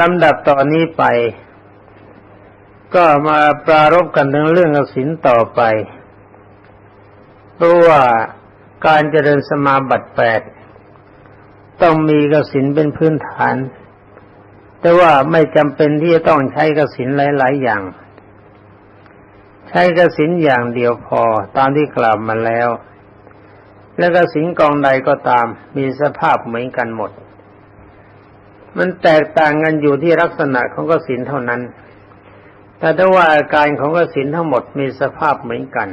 ลำดับต่อนนี้ไป ก็มาปรารบกันถึงเรื่องกสินต่อไป เพราะว่าการเจริญสมาบัติแปดต้องมีกสินเป็นพื้นฐาน แต่ว่าไม่จำเป็นที่จะต้องใช้กสินหลาย ๆ อย่าง ใช้กสินอย่างเดียวพอตามที่กล่าวมาแล้ว และกสินกองใดก็ตามมีสภาพเหมือนกันหมด มันแตกต่างกันอยู่ที่ลักษณะของกสินเท่านั้น แต่ถ้าว่าอาการของกสินทั้งหมดมีสภาพเหมือนกัน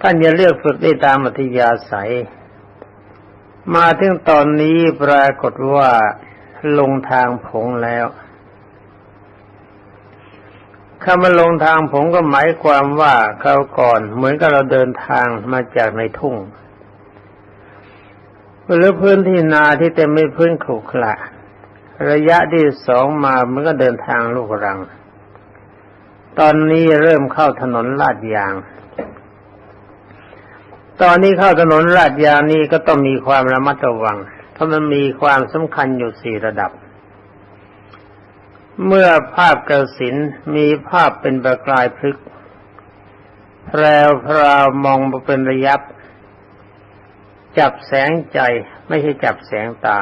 ท่านจะเลือกฝึกได้ตามอัธยาศัย มาถึงตอนนี้ปรากฏว่าลงทางผงแล้วคำว่าลงทางผงก็หมายความว่าเขาก่อนเหมือนกับเราเดินทางมาจากในทุ่ง หรือพื้นที่นาที่เต็มไปพื้นขรุขระระยะที่สองมามันก็เดินทางลูกรัง ตอนนี้เริ่มเข้าถนนลาดยาง ตอนนี้เข้าถนนลาดยางนี้ก็ต้องมีความระมัดระวัง เพราะมันมีความสำคัญอยู่สี่ระดับ เมื่อภาพกระสินมีภาพเป็นประกายพลึกแพรวพราวมองมาเป็นระยับ จับแสงใจไม่ใช่จับแสงตา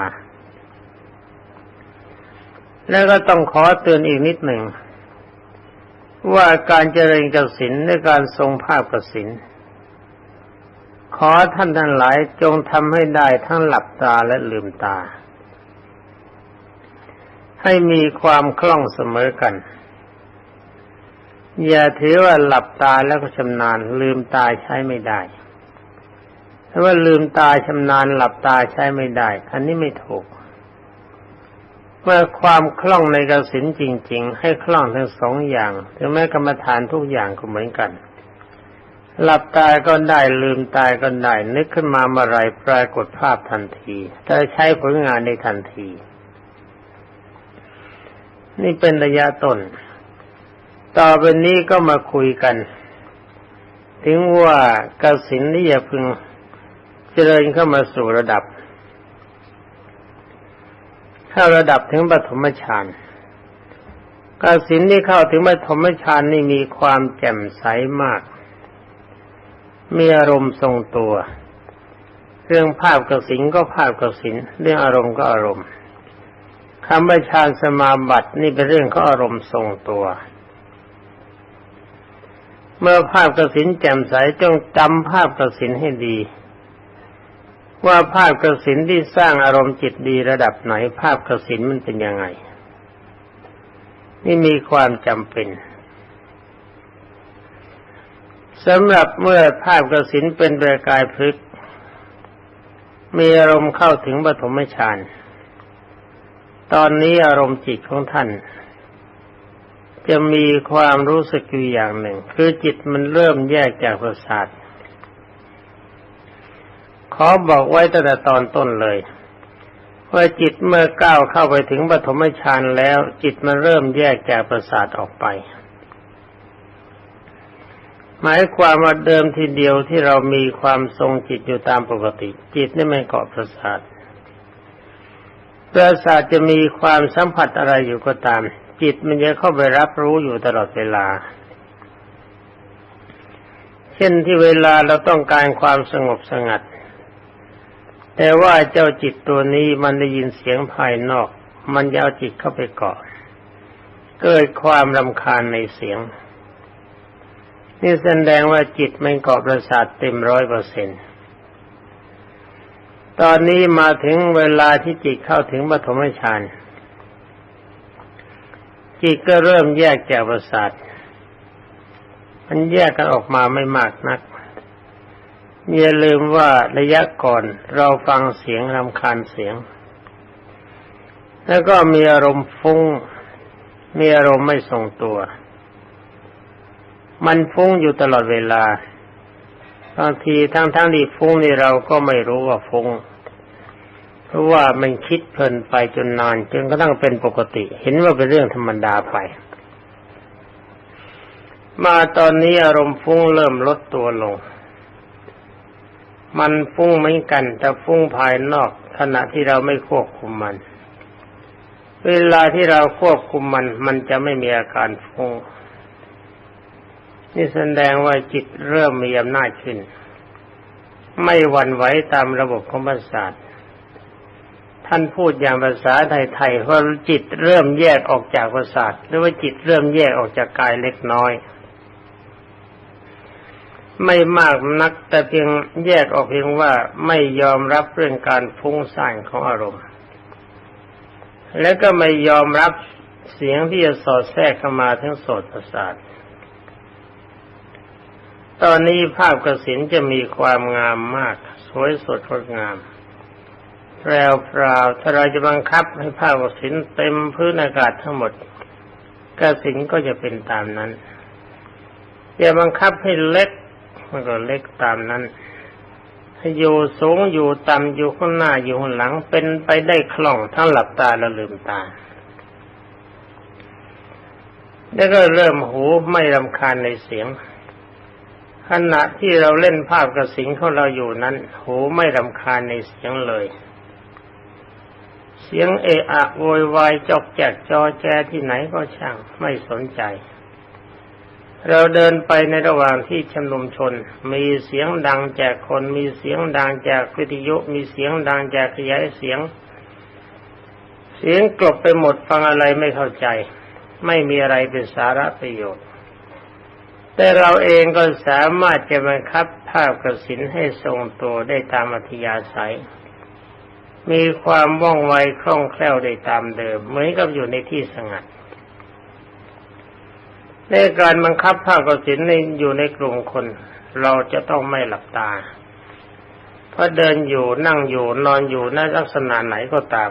แล้วก็ต้องขอเตือนอีกนิดหนึ่ง ว่าการเจริญกสินในการทรงภาพกสินขอท่านทั้งหลายจงทำให้ได้ทั้งหลับตาและลืมตา ให้มีความคล่องเสมอกัน อย่าถือว่าหลับตาแล้วก็ชำนาญลืมตาใช้ไม่ได้ ถ้าว่าลืมตาชำนาญหลับตาใช้ไม่ได้ อันนี้ไม่ถูก เมื่อความคล่องในกสินจริง ๆ ให้คล่องทั้งสองอย่าง ถึงแม้กรรมฐานทุกอย่างก็เหมือนกัน หลับตาก็ได้ลืมตายก็ได้ นึกขึ้นมาเมื่อไรปรากฏภาพทันทีจะใช้ผลงานในทันที นี่เป็นระยะต้น ต่อไปนี้ก็มาคุยกัน ถึงว่ากสินนี่อย่าพึง เจริญเข้ามาสู่ระดับ เข้าระดับถึงปฐมฌานกสินที่เข้าถึงปฐมฌานนี่มีความแจ่มใสมาก มีอารมณ์ทรงตัว เรื่องภาพกสิงก็ภาพกสินเรื่องอารมณ์ก็อารมณ์คำว่าฌานสมาบัตินี่เป็นเรื่องของอารมณ์ทรงตัว เมื่อภาพกสินแจ่มใสจงจำภาพกสินให้ดี ว่าภาพกสินที่สร้างอารมณ์จิตดีระดับไหน ภาพกสินมันเป็นยังไง นี่มีความจำเป็นสำหรับเมื่อภาพกระสินเป็นประกายพลึกมีอารมณ์เข้าถึงปฐมฌานตอนนี้อารมณ์จิตของท่าน จะมีความรู้สึกอยู่อย่างหนึ่ง คือจิตมันเริ่มแยกจากประสาท ขอบอกไว้ตั้งแต่ตอนต้นเลย ว่าจิตเมื่อก้าวเข้าไปถึงปฐมฌานแล้ว จิตมันเริ่มแยกจากประสาทออกไป หมายความว่าเดิมทีเดียวที่เรามีความทรงจิตอยู่ตามปกติ จิตนี่ไม่เกาะประสาทประสาทจะมีความสัมผัสอะไรอยู่ก็ตาม จิตมันจะเข้าไปรับรู้อยู่ตลอดเวลา เช่นที่เวลาเราต้องการความสงบสงัด แต่ว่าเจ้าจิตตัวนี้มันได้ยินเสียงภายนอก มันจะเอาจิตเข้าไปเกาะเกิดความรำคาญในเสียง นี่แสดงว่าจิตไม่เกาะประสาทเต็มร้อยเปอร์เซ็นต์ตอนนี้มาถึงเวลาที่จิตเข้าถึงปฐมฌานจิตก็เริ่มแยกจากประสาท มันแยกกันออกมาไม่มากนัก อย่าลืมว่าระยะก่อนเราฟังเสียงรำคาญเสียง แล้วก็มีอารมณ์ฟุ้ง มีอารมณ์ไม่ทรงตัว มันฟุ้งอยู่ตลอดเวลาบางทีทั้งทั้งที่ฟุ้งนี่เราก็ไม่รู้ว่าฟุ้งเพราะว่ามันคิดเพลินไปจนนานจนกระทั่งเป็นปกติ เห็นว่าเป็นเรื่องธรรมดาไป มาตอนนี้อารมณ์ฟุ้งเริ่มลดตัวลง มันฟุ้งเหมือนกัน แต่ฟุ้งภายนอกขณะที่เราไม่ควบคุมมัน เวลาที่เราควบคุมมัน มันจะไม่มีอาการฟุ้งนี่แสดงว่าจิตเริ่มมีอำนาจขึ้น ไม่หวั่นไหวตามระบบของประสาทท่านพูดอย่างภาษาไทยๆเพราจิตเริ่มแยกออกจากประสาทหรือว่าจิตเริ่มแยกออกจากกายเล็กน้อย ไม่มากนักแต่เพียงแยกออกเพียงว่าไม่ยอมรับเรื่องการฟุ้งซ่านของอารมณ์ แล้วก็ไม่ยอมรับเสียงที่จะสอดแทรกเข้ามาทั้งโสตประสาทตอนนี้ภาพกระสินจะมีความงามมาก สวยสดงดงามแพรวพราวถ้าเราจะบังคับให้ภาพกระสินเต็มพื้นอากาศทั้งหมดกระสินก็จะเป็นตามนั้น อย่าบังคับให้เล็ก มันก็เล็กตามนั้นอยู่สูงอยู่ต่ำอยู่ข้างหน้าอยู่ข้างหลังเป็นไปได้คล่องทั้งหลับตาและลืมตา แล้วก็เริ่มหูไม่รำคาญในเสียง ขณะที่เราเล่นภาพกระสิงของเราอยู่นั้น หูไม่รำคาญในเสียงเลย เสียงเอะอะโวยวายจอกแจกจอแจที่ไหนก็ช่างไม่สนใจ เราเดินไปในระหว่างที่ชุมนุมชน มีเสียงดังจากคนมีเสียงดังจากวิทยุมีเสียงดังจากขยายเสียง เสียงกลบไปหมดฟังอะไรไม่เข้าใจ ไม่มีอะไรเป็นสาระประโยชน์ แต่เราเองก็สามารถจะบังคับภาพกระสินให้ทรงตัวได้ตามอัธยาศัย มีความว่องไวคล่องแคล่วได้ตามเดิมเหมือนกับอยู่ในที่สงัด ในการบังคับภาพกระสินในอยู่ในกลุ่มคน เราจะต้องไม่หลับตา เพราะเดินอยู่นั่งอยู่นอนอยู่ในลักษณะไหนก็ตาม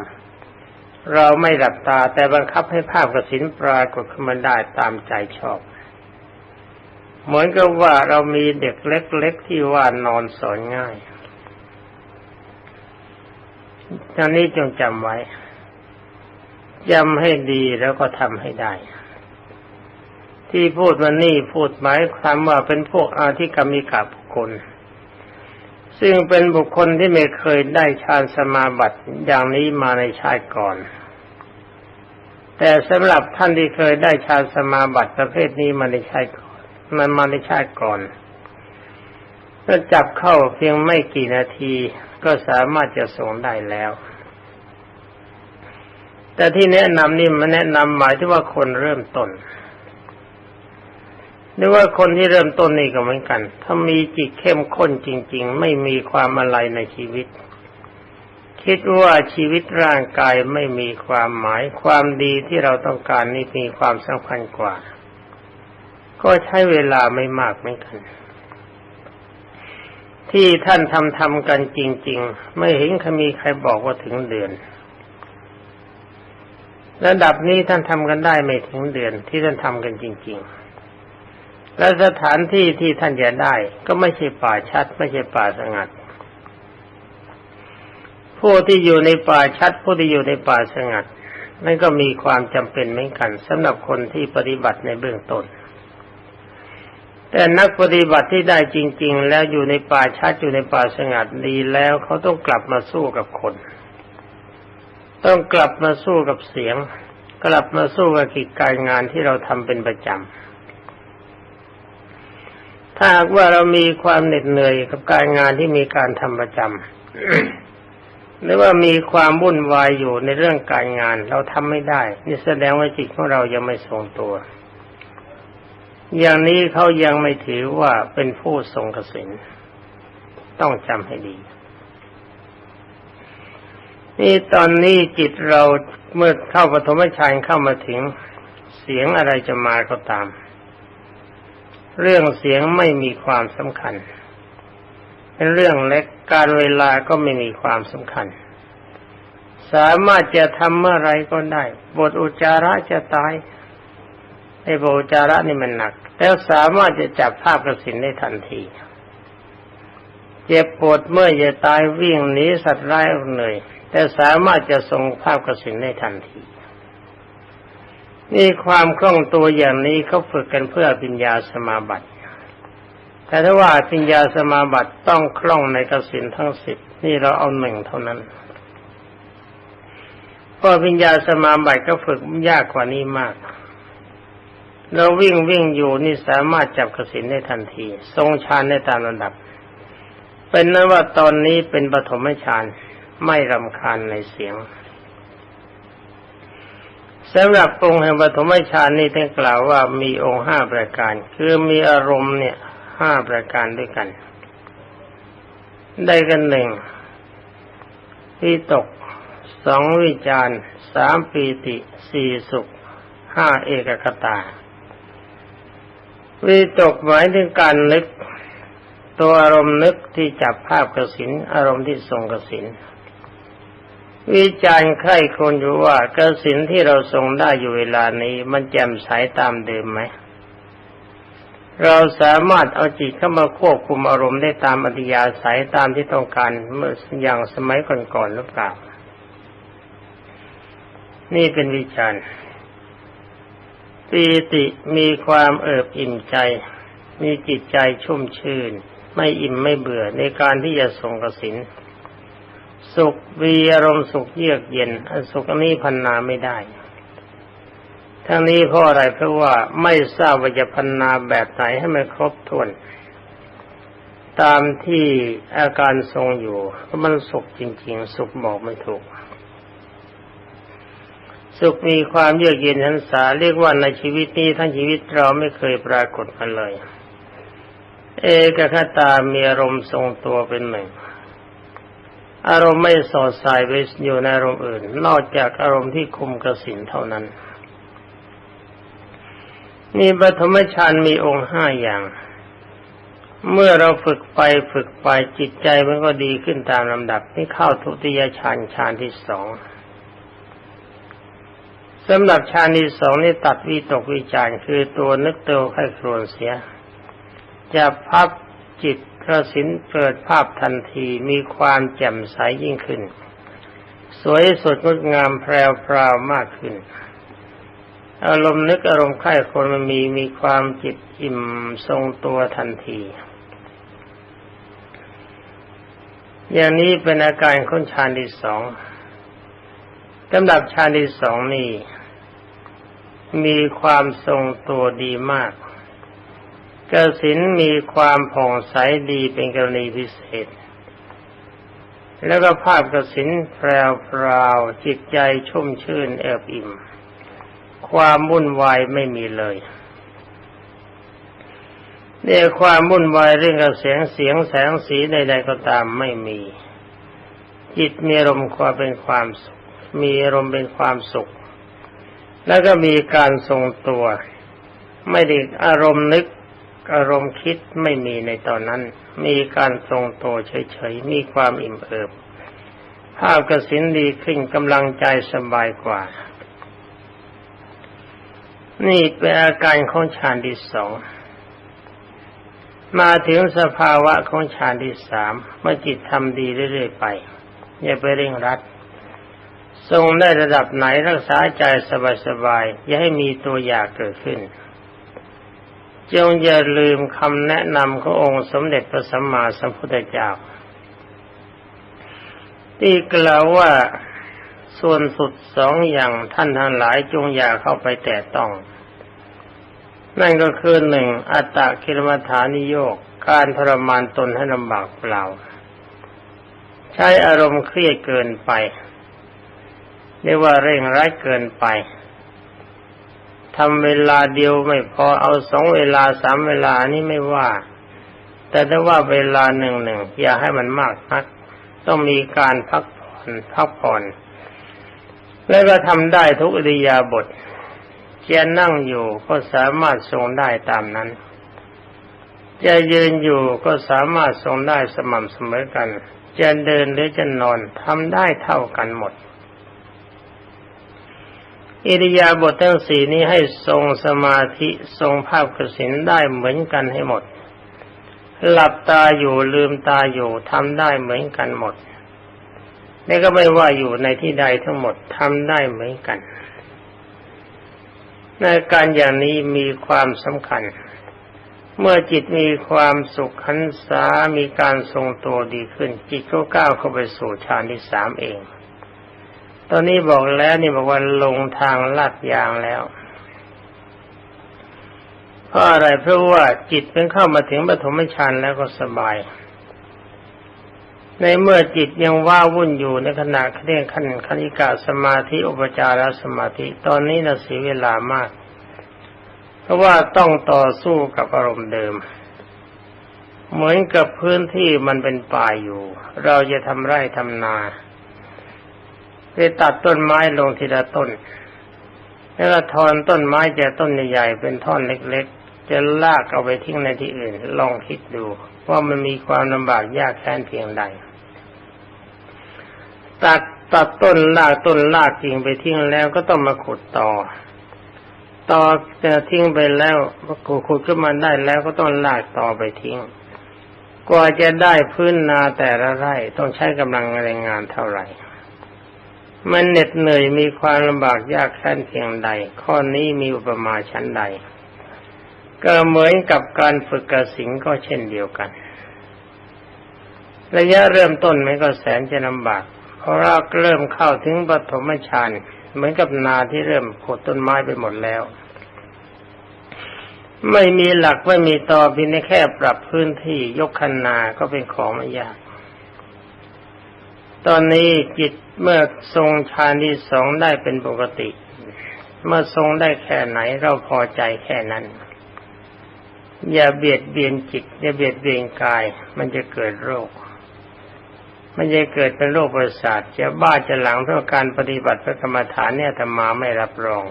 เราไม่หลับตาแต่บังคับให้ภาพกระสินปรากฏขึ้นมาได้ตามใจชอบ เหมือนกับว่าเรามีเด็กเล็กๆที่ว่านอนสอนง่ายท่านี้จงจำไว้จำให้ดีแล้วก็ทำให้ได้ ที่พูดมานี่พูดหมายความว่าเป็นพวกอาธิกรรมิกาบุคคล ซึ่งเป็นบุคคลที่ไม่เคยได้ฌานสมาบัติอย่างนี้มาในชาติก่อน แต่สำหรับท่านที่เคยได้ฌานสมาบัติประเภทนี้มาในชาติก่อนมันมาในชาติก่อนถ้าจับเข้าเพียงไม่กี่นาทีก็สามารถจะส่งได้แล้ว แต่ที่แนะนำนี่มันแนะนำหมายที่ว่าคนเริ่มต้น หรือว่าคนที่เริ่มต้นนี่ก็เหมือนกัน ถ้ามีจิตเข้มข้นจริง ๆ ไม่มีความอะไรในชีวิต คิดว่าชีวิตร่างกายไม่มีความหมาย ความดีที่เราต้องการนี่มีความสำคัญกว่า ก็ใช้เวลาไม่มากเหมือนกัน ที่ท่านทำทำกันจริง ๆ ไม่เห็นมีใครบอกว่าถึงเดือนระดับนี้ท่านทำกันได้ไม่ถึงเดือนที่ท่านทำกันจริง ๆ และสถานที่ที่ท่านจะได้ ก็ไม่ใช่ป่าชัด ไม่ใช่ป่าสงัด ผู้ที่อยู่ในป่าชัด ผู้ที่อยู่ในป่าสงัดนั่นก็มีความจำเป็นเหมือนกันสำหรับคนที่ปฏิบัติในเบื้องต้น แต่นักปฏิบัติที่ได้จริง ๆ แล้วอยู่ในป่าชัดอยู่ในป่าสงัดดีแล้วเขาต้องกลับมาสู้กับคน ต้องกลับมาสู้กับเสียง กลับมาสู้กับกิจการงานที่เราทำเป็นประจำ ถ้าหากว่าเรามีความเหน็ดเหนื่อยกับการงานที่มีการทำประจำหรือว่ามีความวุ่นวายอยู่ในเรื่องการงาน เราทำไม่ได้ นี่แสดงว่าจิตของเรายังไม่ทรงตัว อย่างนี้เขายังไม่ถือว่าเป็นผู้ทรงกสินต้องจำให้ดี นี่ตอนนี้จิตเราเมื่อเข้าปฐมฌานเข้ามาถึงเสียงอะไรจะมาก็ตาม เรื่องเสียงไม่มีความสำคัญ เป็นเรื่องเล็กการเวลาก็ไม่มีความสำคัญ สามารถจะทำเมื่อไรก็ได้ บทอุจาระจะตายไอ้โบจาระนี่มันหนัก แล้วสามารถจะจับภาพกระสินได้ทันที เจ็บปวดเมื่อจะตายวิ่งหนีสัตว์ร้ายเหนื่อยแต่สามารถจะส่งภาพกระสินได้ทันที นี่ความคล่องตัวอย่างนี้เขาฝึกกันเพื่อปัญญาสมาบัติ แต่ถ้าว่าปัญญาสมาบัติต้องคล่องในกสินทั้งสิบนี่เราเอาหนึ่งเท่านั้นเพก็วิญญาสมาบัติก็ฝึกยากกว่านี้มาก เราวิ่งวิ่งอยู่นี่สามารถจับกสินได้ทันที ทรงฌานได้ตามลำดับ เป็นนั้นว่าตอนนี้เป็นปฐมฌานไม่รำคาญในเสียง สำหรับองค์แห่งปฐมฌานนี้ท่านกล่าวว่ามีองค์ห้าประการ คือมีอารมณ์เนี่ยห้าประการด้วยกัน ได้กันหนึ่งวิตกสองวิจารสามปีติสี่สุขห้าเอกคตา วิตกหมายถึงการนึก ตัวอารมณ์นึกที่จับภาพกสินอารมณ์ที่ทรงกสิน วิจารณ์ใครคนอยู่ว่ากระสินที่เราทรงได้อยู่เวลานี้ มันแจ่มใสตามเดิมไหม เราสามารถเอาจิตเข้ามาควบคุมอารมณ์ได้ตามอธิยาสายตามที่ต้องการเมื่ออย่างสมัยก่อนๆหรือเปล่า นี่เป็นวิจารณ์ปีติมีความเอิบอิ่มใจ มีจิตใจชุ่มชื่น ไม่อิ่มไม่เบื่อในการที่จะส่งกสิน สุขวีอารมณ์สุขเยือกเย็นสุขนี้พันนาไม่ได้ ทั้งนี้เพราะอะไรเพราะว่าไม่ทราบว่าจะพันนาแบบไหนให้มันครบถ้วน ตามที่อาการทรงอยู่เพราะมันสุขจริง ๆ สุขบอกไม่ถูก สุขมีความเยือกเย็นหันษาเรียกว่าในชีวิตนี้ทั้งชีวิตเราไม่เคยปรากฏมาเลย เอกคตามีอารมณ์ทรงตัวเป็นหนึ่ง อารมณ์ไม่สอดสายไปอยู่ในอารมณ์อื่น นอกจากอารมณ์ที่คุมกระสินเท่านั้นมีปฐมฌานมีองค์ห้าอย่าง เมื่อเราฝึกไปฝึกไปจิตใจมันก็ดีขึ้นตามลำดับนี่เข้าทุติยฌานฌานที่สองสำหรับฌานที่สองนี่ตัดวิตกวิจารคือตัวนึกตัวไข้ครวนเสีย จะพับจิต กระสินเกิดภาพทันทีมีความแจ่มใสยิ่งขึ้น สวยสดงดงามแพรวพราวมากขึ้น อารมณ์นึกอารมณ์ใคร่คนมันมีมีความจิตอิ่มทรงตัวทันที อย่างนี้เป็นอาการค้นฌานที่สองลำดับฌานที่สองนี่มีความทรงตัวดีมาก กสินมีความผ่องใสดีเป็นกรณีพิเศษ แล้วก็ภาพกสินแพรวพราวจิตใจชุ่มชื่นเอิบอิ่ม ความวุ่นวายไม่มีเลยเนี่ยความวุ่นวายเรื่องกับเสียงเสียงแสงสีใดๆก็ตามไม่มี จิตมีอารมความเป็นความสุข มีอารมเป็นความสุข แล้วก็มีการทรงตัว ไม่ได้อารมณ์นึก อารมณ์คิดไม่มีในตอนนั้น มีการทรงตัวเฉยๆ มีความอิ่มเอิบ ภาพกสินดีขึ้นกำลังใจสบายกว่า นี่เป็นอาการของฌานที่สอง มาถึงสภาวะของฌานที่สามเมื่อจิตทำดีเรื่อยๆไป อย่าไปเร่งรัดทรงได้ระดับไหนรักษาใจสบายๆ อย่าให้มีตัวอยากเกิดขึ้น จงอย่าลืมคำแนะนำขององค์สมเด็จพระสัมมาสัมพุทธเจ้าที่กล่าวว่าส่วนสุดสองอย่างท่านทั้งหลายจงอย่าเข้าไปแตะต้อง นั่นก็คือหนึ่งอัตตะกิลมัฐานิโยกการทรมานตนให้ลำบากเปล่า ใช้อารมณ์เครียดเกินไปเรียกว่าเร่งร้ายเกินไป ทำเวลาเดียวไม่พอเอาสองเวลาสามเวลานี่ไม่ว่า แต่ถ้าว่าเวลาหนึ่งหนึ่งอย่าให้มันมากนัก ต้องมีการพักผ่อนพักผ่อน แล้วก็ทำได้ทุกอริยาบทจะนั่งอยู่ก็สามารถทรงได้ตามนั้น จะยืนอยู่ก็สามารถทรงได้สม่ำเสมอกัน จะเดินหรือจะนอนทำได้เท่ากันหมด อิริยาบถทั้งสี่นี้ให้ทรงสมาธิทรงภาพกสินได้เหมือนกันให้หมด หลับตาอยู่ลืมตาอยู่ทำได้เหมือนกันหมดนี่ก็ไม่ว่าอยู่ในที่ใดทั้งหมดทำได้เหมือนกันในการอย่างนี้มีความสำคัญ เมื่อจิตมีความสุขขันษามีการทรงตัวดีขึ้น จิตก็ก้าวเข้าไปสู่ฌานที่สามเอง ตอนนี้บอกแล้วนี่บอกว่าลงทางลาดยางแล้วเพราะอะไรเพราะว่าจิตเพิ่งเข้ามาถึงปฐมฌานแล้วก็สบาย ในเมื่อจิตยังว้าวุ่นอยู่ในขณะเรียกขั้นคณิกาสมาธิอุปจารสมาธิ ตอนนี้เราเสียเวลามาก เพราะว่าต้องต่อสู้กับอารมณ์เดิม เหมือนกับพื้นที่มันเป็นป่าอยู่ เราจะทำไร่ทำนา ไปตัดต้นไม้ลงทีละต้นแล้วก็ทอนต้นไม้จากต้นใหญ่ๆเป็นท่อนเล็กๆ จะลากเอาไปทิ้งในที่อื่น ลองคิดดู ว่ามันมีความลำบากยากแค้นเพียงใด ตัดตัดต้นลากต้นลากจริงไปทิ้งแล้วก็ต้องมาขุดต่อ ต่อจะทิ้งไปแล้วขุดขุดขึ้นมาได้แล้วก็ต้องลากต่อไปทิ้ง กว่าจะได้พื้นนาแต่ละไร่ต้องใช้กำลังแรงงานเท่าไหร่ มันเหน็ดเหนื่อยมีความลำบากยากแค้นเพียงใด ข้อนี้มีอุปมาชั้นใด ก็เหมือนกับการฝึกกระสิงก็เช่นเดียวกัน ระยะเริ่มต้นมันก็แสนจะลำบากเพราะเราเริ่มเข้าถึงปฐมฌานเหมือนกับนาที่เริ่มขุดต้นไม้ไปหมดแล้ว ไม่มีหลักไม่มีตอเพียงแค่ปรับพื้นที่ยกคันนาก็เป็นของไม่ยาก ตอนนี้จิตเมื่อทรงฌานที่สองได้เป็นปกติ เมื่อทรงได้แค่ไหนเราพอใจแค่นั้น อย่าเบียดเบียนจิต อย่าเบียดเบียนกาย มันจะเกิดโรค มันจะเกิดเป็นโรคประสาทจะบ้าจะหลังเพราะการปฏิบัติพระกรรมฐานเนี่ยธรรมาไม่รับรอง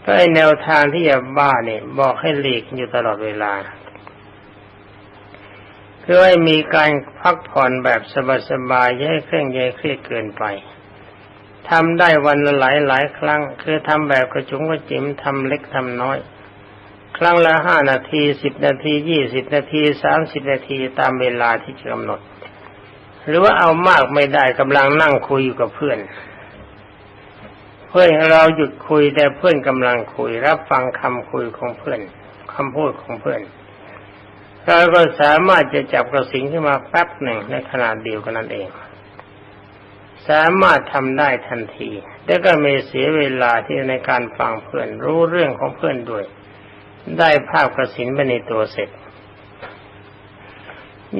เพราะแนวทางที่จะบ้าเนี่ยบอกให้หลีกอยู่ตลอดเวลา คือให้มีการพักผ่อนแบบสบายๆให้เคร่งใยเครียดเกินไปทำได้วันละหลายหลายครั้ง คือทำแบบกระจุงกระจิ๋มทำเล็กทำน้อย ครั้งละห้านาทีสิบนาทียี่สิบนาทีสามสิบนาทีตามเวลาที่กำหนด หรือว่าเอามากไม่ได้กำลังนั่งคุยอยู่กับเพื่อน เพื่อนเราหยุดคุยแต่เพื่อนกำลังคุย รับฟังคำคุยของเพื่อนคำพูดของเพื่อน เราก็สามารถจะจับกระสิงขึ้นมาแป๊บหนึ่งในขนาดเดียวกันนั่นเอง สามารถทำได้ทันทีแต่ก็ไม่เสียเวลาที่ในการฟังเพื่อนรู้เรื่องของเพื่อนด้วย ได้ภาพกระสินไปในตัวเสร็จ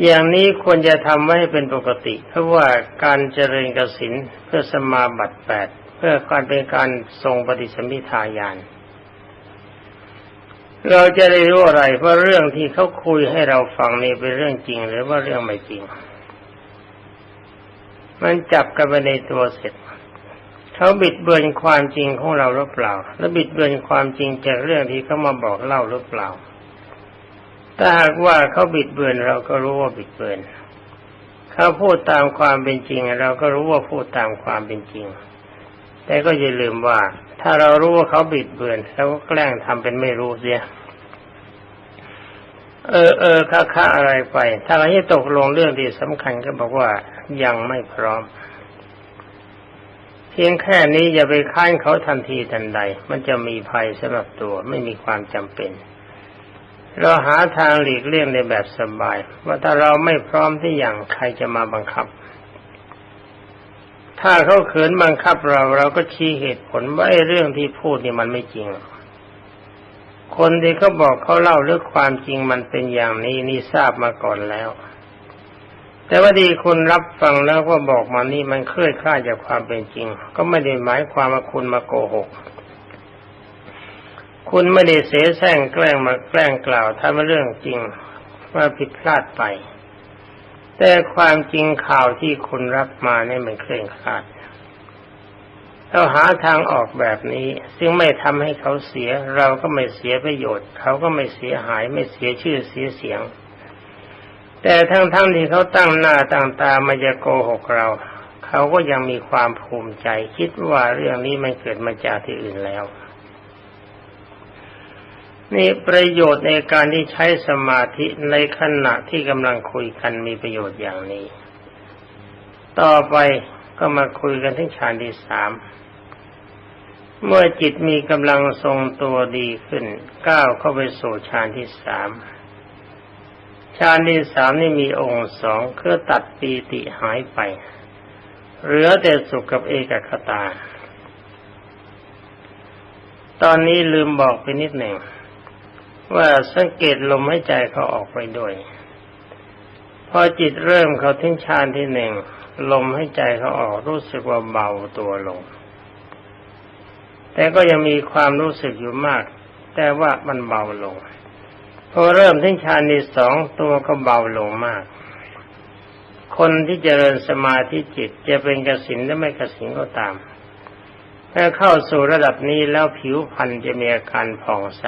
อย่างนี้ควรจะทำไว้ให้เป็นปกติ เพราะว่าการเจริญกสินเพื่อสมาบัติแปดเพื่อการเป็นการทรงปฏิสมิทายาน เราจะได้รู้อะไรเพราะเรื่องที่เขาคุยให้เราฟังนี่เป็นเรื่องจริงหรือว่าเรื่องไม่จริง มันจับกันไปในตัวเสร็จเขาบิดเบือนความจริงของเราหรือเปล่า และบิดเบือนความจริงจากเรื่องที่เขามาบอกเล่าหรือเปล่า ถ้าหากว่าเขาบิดเบือนเราก็รู้ว่าบิดเบือนเขาพูดตามความเป็นจริง เราก็รู้ว่าพูดตามความเป็นจริง แต่ก็อย่าลืมว่า ถ้าเรารู้ว่าเขาบิดเบือนเราก็แกล้งทำเป็นไม่รู้เสีย เออเออค่าค่าอะไรไป ถ้าเราให้ตกลงเรื่องที่สำคัญก็บอกว่ายังไม่พร้อม เพียงแค่นี้อย่าไปค้านเขาทันทีทันใด มันจะมีภัยสำหรับตัวไม่มีความจำเป็นเราหาทางหลีกเลี่ยงในแบบสบาย ว่าถ้าเราไม่พร้อมที่อย่างใครจะมาบังคับ ถ้าเขาเขินบังคับเราเราก็ชี้เหตุผลว่าไอ้เรื่องที่พูดนี่มันไม่จริง คนที่เขาบอกเขาเล่าเรื่องความจริงมันเป็นอย่างนี้นี่ทราบมาก่อนแล้ว แต่ว่าดีคุณรับฟังแล้วก็บอกมานี่มันเคลื่อนคลาดจากความเป็นจริง ก็ไม่ได้หมายความว่าคุณมาโกหก คุณไม่ได้เสแสร้งแกล้งมาแกล้งกล่าวถ้ามันเรื่องจริงว่าผิดพลาดไป แต่ความจริงข่าวที่คุณรับมาเนี่ยมันเคร่งครัดเราหาทางออกแบบนี้ ซึ่งไม่ทำให้เขาเสีย เราก็ไม่เสียประโยชน์ เขาก็ไม่เสียหายไม่เสียชื่อเสียเสียง แต่ทั้งๆทที่เขาตั้งหน้าตั้งตามาจะโกหกเรา เขาก็ยังมีความภูมิใจ คิดว่าเรื่องนี้มันเกิดมาจากที่อื่นแล้ว นี่ประโยชน์ในการที่ใช้สมาธิในขณะที่กำลังคุยกันมีประโยชน์อย่างนี้ ต่อไปก็มาคุยกันที่ฌานที่สาม เมื่อจิตมีกำลังทรงตัวดีขึ้นก้าวเข้าไปสู่ฌานที่สามฌานที่สามนี่มีองค์สองคือตัดปีติหายไป เหลือแต่สุขกับเอกคตา ตอนนี้ลืมบอกไปนิดหนึ่ง ว่าสังเกตลมหายใจเขาออกไปด้วย พอจิตเริ่มเขาทิ้งฌานที่หนึ่งลมหายใจเขาออกรู้สึกว่าเบาตัวลง แต่ก็ยังมีความรู้สึกอยู่มาก แต่ว่ามันเบาลง พอเริ่มทิ้งฌานที่สองตัวก็เบาลงมาก คนที่เจริญสมาธิจิตจะเป็นกสินหรือไม่กสินก็ตามถ้าเข้าสู่ระดับนี้แล้วผิวพรรณจะมีอาการผ่องใส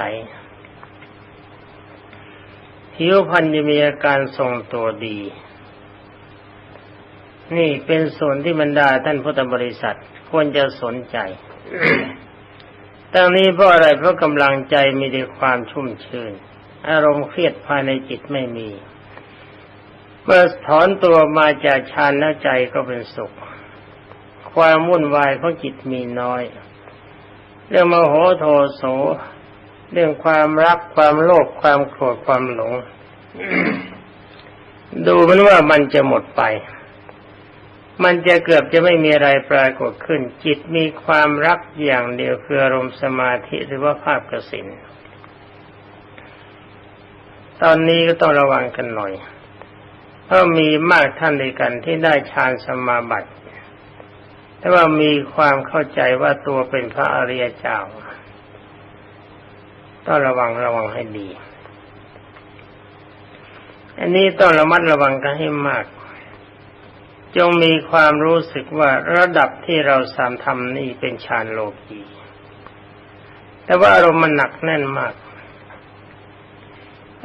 ผิวพรรณจะมีอาการทรงตัวดี นี่เป็นส่วนที่บรรดาท่านพุทธบริษัทควรจะสนใจตั้งนี้เพราะอะไรเพราะกำลังใจมีแต่ความชุ่มชื่น อารมณ์เครียดภายในจิตไม่มีเมื่อถอนตัวมาจากฌานแล้วใจก็เป็นสุข ความวุ่นวายของจิตมีน้อย เรื่องมโหโทโส เรื่องความรักความโลภความโกรธความหลง ดูมันว่ามันจะหมดไป มันจะเกือบจะไม่มีอะไรปรากฏขึ้น จิตมีความรักอย่างเดียวคืออารมณ์สมาธิหรือว่าภาพกสินตอนนี้ก็ต้องระวังกันหน่อยเพราะมีมากท่านด้วยกันที่ได้ฌานสมาบัติแต่ว่ามีความเข้าใจว่าตัวเป็นพระอริยเจ้า ต้องระวังระวังให้ดี อันนี้ต้องระมัดระวังกันให้มาก จงมีความรู้สึกว่าระดับที่เราสามทำนี่เป็นฌานโลกีแต่ว่าอารมณ์มันหนักแน่นมาก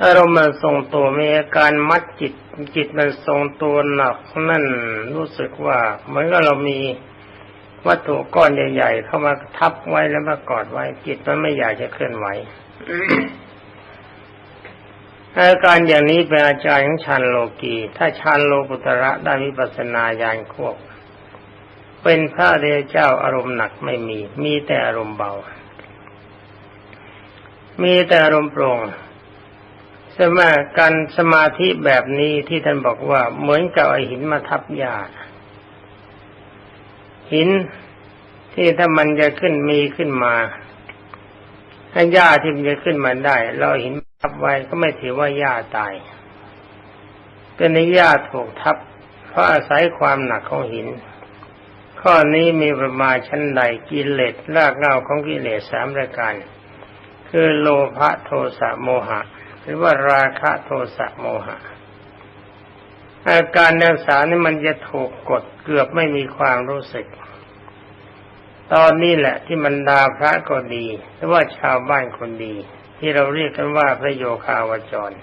อารมณ์มันทรงตัวมีอาการมัดจิต จิตมันทรงตัวหนักนั่นรู้สึกว่าเหมือนกับเรามีวัตถุก้อนใหญ่ ๆ เข้ามาทับไว้แล้วมากอดไว้จิตมันไม่อยากจะเคลื่อนไหว อาการอย่างนี้เป็นอาจารย์ของชานโลกีถ้าชานโลกุตระได้วิปัสนาญาณควบ เป็นพระเดชเจ้าอารมณ์หนักไม่มี มีแต่อารมณ์เบา มีแต่อารมณ์โปร่งสมาการสมาธิแบบนี้ที่ท่านบอกว่าเหมือนกับไอหินมาทับหญ้าหินที่ถ้ามันจะขึ้นมีขึ้นมา ถ้าหญ้าที่มันจะขึ้นมาได้ เราหินทับไว้ก็ไม่ถือว่าหญ้าตายเป็นในหญ้าถูกทับ เพราะอาศัยความหนักของหิน ข้อนี้มีประมาณชั้นใดกิเลสรากเงาของกิเลสสามรายการ คือโลภะโทสะโมหะ หรือว่าราคะโทสะโมหะ อาการนักษานี่มันจะถูกกดเกือบไม่มีความรู้สึก ตอนนี้แหละที่มันดาพระก็ดีหรือว่าชาวบ้านคนดี ที่เราเรียกกันว่าพระโยคาวจร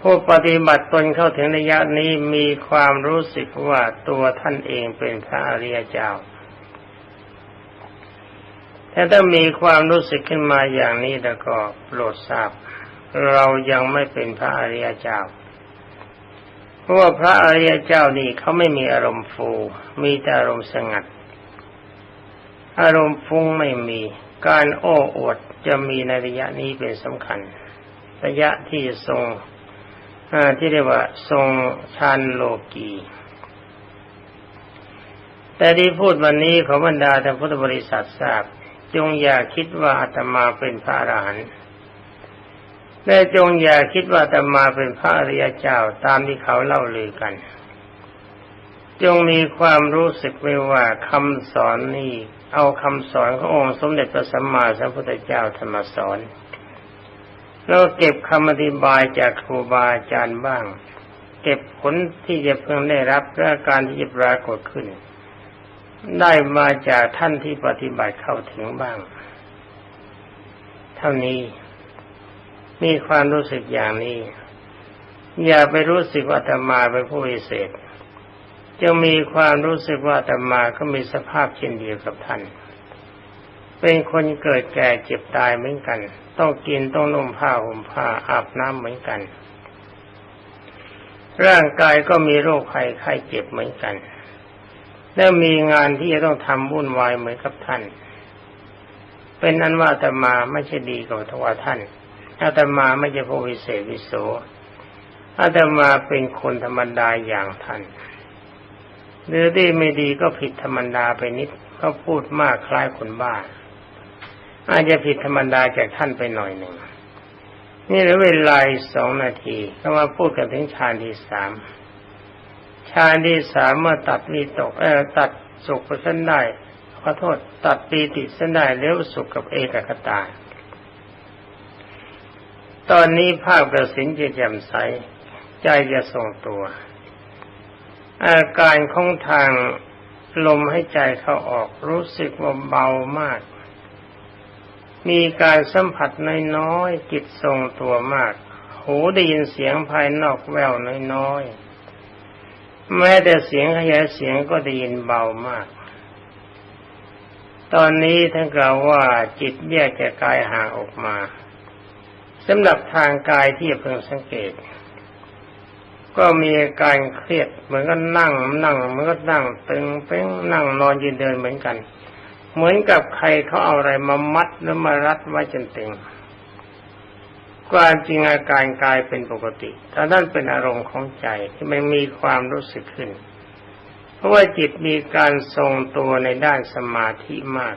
ผู้ปฏิบัติตนเข้าถึงระยะนี้มีความรู้สึกว่าตัวท่านเองเป็นพระอริยเจ้าแต่ถ้ามีความรู้สึกขึ้นมาอย่างนี้แล้วก็โปรดทราบ เรายังไม่เป็นพระอริยเจ้า เพราะว่าพระอริยเจ้านี่เขาไม่มีอารมณ์ฟู มีแต่อารมณ์สงัด อารมณ์ฟุ้งไม่มี การโอ้อวดจะมีในระยะนี้เป็นสำคัญ ระยะที่ทรงที่เรียกว่าทรงชานโลกีแต่ที่พูดวันนี้ขอบรรดาท่านพุทธบริษัททราบ จงอย่าคิดว่าอาตมาเป็นพระอรหันต์และจงอย่าคิดว่าตมาเป็นพระอริยเจ้าตามที่เขาเล่าลือกัน จงมีความรู้สึกไว้ว่าคำสอนนี้ เอาคำสอนขององค์สมเด็จพระสัมมาสัมพุทธเจ้าธรรมสอนแล้วเก็บคำอธิบายจากครูบาอาจารย์บ้าง เก็บผลที่จะเพิ่งได้รับและการที่จะปรากฏขึ้น ได้มาจากท่านที่ปฏิบัติเข้าถึงบ้าง เท่านี้มีความรู้สึกอย่างนี้ อย่าไปรู้สึกว่าธรรมาเป็นผู้วิเศษ จะมีความรู้สึกว่าธรรมาก็มีสภาพเช่นเดียวกับท่าน เป็นคนเกิดแก่เจ็บตายเหมือนกัน ต้องกินต้องนุ่มผ้าห่มผ้าอาบน้ำเหมือนกัน ร่างกายก็มีโรคไข้ไข้เจ็บเหมือนกัน และมีงานที่จะต้องทำวุ่นวายเหมือนกับท่าน เป็นนั้นว่าธรรมาไม่ใช่ดีกว่าทว่าท่านอาตมาไม่ใช่ผู้วิเศษวิโสอาตมาเป็นคนธรรมดาอย่างท่าน หรือดีไม่ดีก็ผิดธรรมดาไปนิดเขาพูดมากคล้ายคนบ้า อาจจะผิดธรรมดาจากท่านไปหน่อยหนึ่ง นี่เหลือเวลาสองนาทีก็มาพูดกันถึงฌานที่สามฌานที่สามเมื่อตัดวีตกเออตัดสุขไปเส้นได้ขอโทษ ตัดปีติเส้นได้เลี้ยวสุขกับเอกคตา ตอนนี้ภาพกระสินจะแจ่มใส ใจจะทรงตัว อาการของทางลมให้ใจเข้าออกรู้สึกว่าเบามาก มีการสัมผัสน้อยๆจิตทรงตัวมาก หูได้ยินเสียงภายนอกแววน้อยๆแม้แต่เสียงขยายเสียงก็ได้ยินเบามาก ตอนนี้ท่านกล่าวว่าจิตแยกจากกายห่างออกมาสำหรับทางกายที่เพิ่งสังเกต ก็มีอาการเครียดเหมือนกับนั่งนั่งเหมือนกับนั่งตึงเป้งนั่งนอนยืนเดินเหมือนกัน เหมือนกับใครเขาเอาอะไรมามัดแล้วมารัดไว้จนตึงความจริงอาการกายเป็นปกติถ้านั่นเป็นอารมณ์ของใจที่ไม่มีความรู้สึกขึ้น เพราะว่าจิตมีการทรงตัวในด้านสมาธิมาก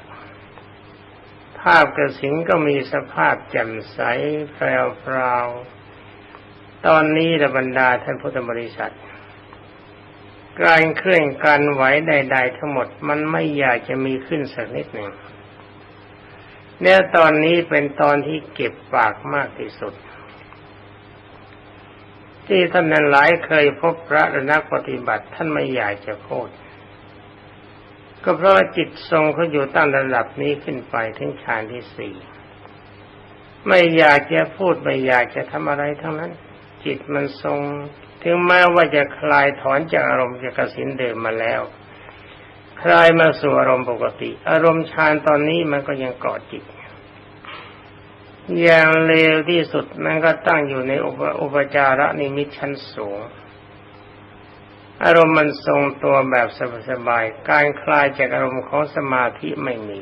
ภาพกระสิงก็มีสภาพแจ่มใสแปลว ตอนนี้ระบรรดาท่านพุทธบริษัท การเคลื่อนการไหวใด ๆ ทั้งหมดมันไม่อยากจะมีขึ้นสักนิดหนึ่งเนี่ยตอนนี้เป็นตอนที่เก็บปากมากที่สุด ที่ท่านนั้นหลายเคยพบพระและนักปฏิบัติท่านไม่อยากจะพูดก็เพราะจิตทรงเขาอยู่ตั้งระดับนี้ขึ้นไปถึงฌานที่สี่ไม่อยากจะพูดไม่อยากจะทำอะไรทั้งนั้น จิตมันทรง ถึงแม้ว่าจะคลายถอนจากอารมณ์จากกสินเดิมมาแล้ว คลายมาสู่อารมณ์ปกติ อารมณ์ฌานตอนนี้มันก็ยังเกาะจิต อย่างเลวที่สุดมันก็ตั้งอยู่ในอุปจาระนิมิตชั้นสูงอารมณ์มันทรงตัวแบบสบายๆ การคลายจากอารมณ์ของสมาธิไม่มี